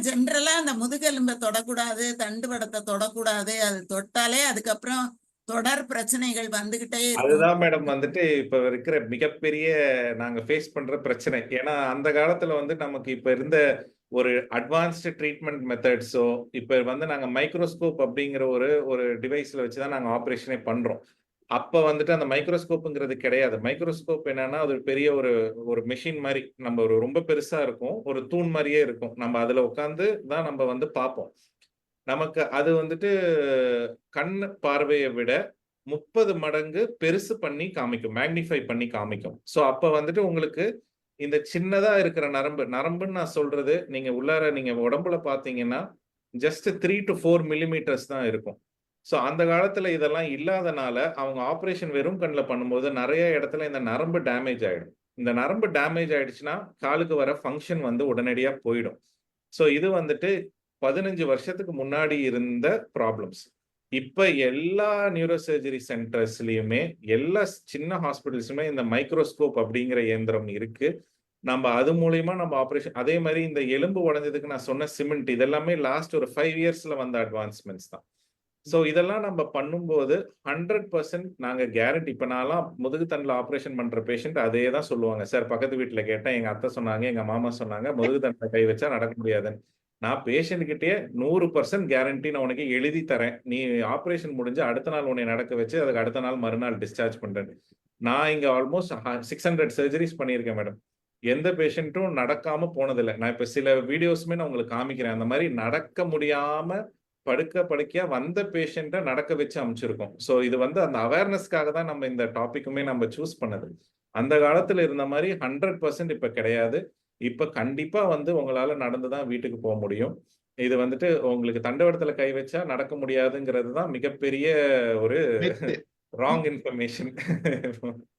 ஜென்ரலா அந்த முதுகெலும்பை தொடக்கூடாது தண்டுவடத்தை தொடக்கூடாது அது தொட்டாலே அதுக்கப்புறம் தொடர் பிரச்சனைகள் வந்துகிட்டே அதுதான் மேடம் வந்துட்டு இப்ப இருக்கிற மிகப்பெரிய நாங்க ஃபேஸ் பண்ற பிரச்சனை. ஏன்னா அந்த காலத்துல வந்து நமக்கு இப்ப இருந்த ஒரு அட்வான்ஸ்டு ட்ரீட்மெண்ட் மெத்தட்ஸோ இப்ப வந்து நாங்க மைக்ரோஸ்கோப் அப்படிங்கிற ஒரு ஒரு டிவைஸ்ல வச்சுதான் நாங்க ஆப்ரேஷனே பண்றோம். அப்ப வந்துட்டு அந்த மைக்ரோஸ்கோப்புங்கிறது கிடையாது. மைக்ரோஸ்கோப் என்னன்னா அது பெரிய ஒரு ஒரு மிஷின் மாதிரி நம்ம ஒரு ரொம்ப பெருசா இருக்கும். ஒரு தூண் மாதிரியே இருக்கும். நம்ம அதுல உட்காந்து தான் நம்ம வந்து பார்ப்போம் நமக்கு அது வந்துட்டு கண் பார்வையை விட முப்பது மடங்கு பெருசு பண்ணி காமிக்கும். மேக்னிஃபை பண்ணி காமிக்கும். ஸோ அப்ப வந்துட்டு உங்களுக்கு இந்த சின்னதா இருக்கிற நரம்பு நரம்புன்னு நான் சொல்றது நீங்க உள்ளார நீங்க உடம்புல பாத்தீங்கன்னா just three to four millimetres தான் இருக்கும். ஸோ அந்த காலத்தில் இதெல்லாம் இல்லாதனால அவங்க ஆப்ரேஷன் வெறும் கண்ணில் பண்ணும்போது நிறைய இடத்துல இந்த நரம்பு டேமேஜ் ஆகிடும் இந்த நரம்பு டேமேஜ் ஆயிடுச்சுன்னா காலுக்கு வர ஃபங்க்ஷன் வந்து உடனடியாக போயிடும். ஸோ இது வந்துட்டு பதினஞ்சு வருஷத்துக்கு முன்னாடி இருந்த ப்ராப்ளம்ஸ் இப்போ எல்லா நியூரோசர்ஜரி சென்டர்ஸ்லையுமே எல்லா சின்ன ஹாஸ்பிட்டல்ஸுமே இந்த மைக்ரோஸ்கோப் அப்படிங்கிற இயந்திரம் இருக்கு. நம்ம அது மூலயமா நம்ம ஆப்ரேஷன் அதே மாதிரி இந்த எலும்பு உடஞ்சதுக்கு நான் சொன்ன சிமெண்ட் இதெல்லாமே லாஸ்ட் ஒரு ஃபைவ் இயர்ஸ்ல வந்த அட்வான்ஸ்மெண்ட்ஸ் தான். ஸோ இதெல்லாம் நம்ம பண்ணும்போது ஹண்ட்ரட் பர்சன்ட் நாங்கள் கேரண்டி இப்போ நான்லாம் முதுகு தண்டில் ஆப்ரேஷன் பண்ணுற பேஷண்ட் அதே தான் சொல்லுவாங்க. சார் பக்கத்து வீட்டில் கேட்டேன் எங்கள் அத்தை சொன்னாங்க எங்கள் மாமா சொன்னாங்க முதுகு தண்டில் கை வச்சா நடக்க முடியாதுன்னு. நான் பேஷண்ட்கிட்டே நூறு பர்சன்ட் கேரண்டி நான் உனக்கு எழுதி தரேன். நீ ஆப்ரேஷன் முடிஞ்சு அடுத்த நாள் உன்னை நடக்க வச்சு அதுக்கு அடுத்த நாள் மறுநாள் டிஸ்சார்ஜ் பண்ணுறேன் நான் இங்கே ஆல்மோஸ்ட் சிக்ஸ் ஹண்ட்ரட் சர்ஜரிஸ் பண்ணியிருக்கேன் மேடம். எந்த பேஷண்ட்டும் நடக்காம போனதில்லை. நான் இப்ப சில வீடியோஸுமே நான் உங்களுக்கு காமிக்கிறேன். அந்த மாதிரி நடக்க முடியாம படுக்க படுக்கையா வந்த பேஷண்ட்டை நடக்க வச்சு அமைச்சிருக்கோம். ஸோ இது வந்து அந்த அவேர்னஸ்க்காக தான் நம்ம இந்த டாபிக்குமே நம்ம சூஸ் பண்ணது. அந்த காலத்துல இருந்த மாதிரி ஹண்ட்ரட் பர்சன்ட் இப்ப கிடையாது. இப்ப கண்டிப்பா வந்து உங்களால நடந்து தான் வீட்டுக்கு போக முடியும். இது வந்துட்டு உங்களுக்கு தண்டவடத்துல கை வச்சா நடக்க முடியாதுங்கிறது தான் மிகப்பெரிய ஒரு. Wrong information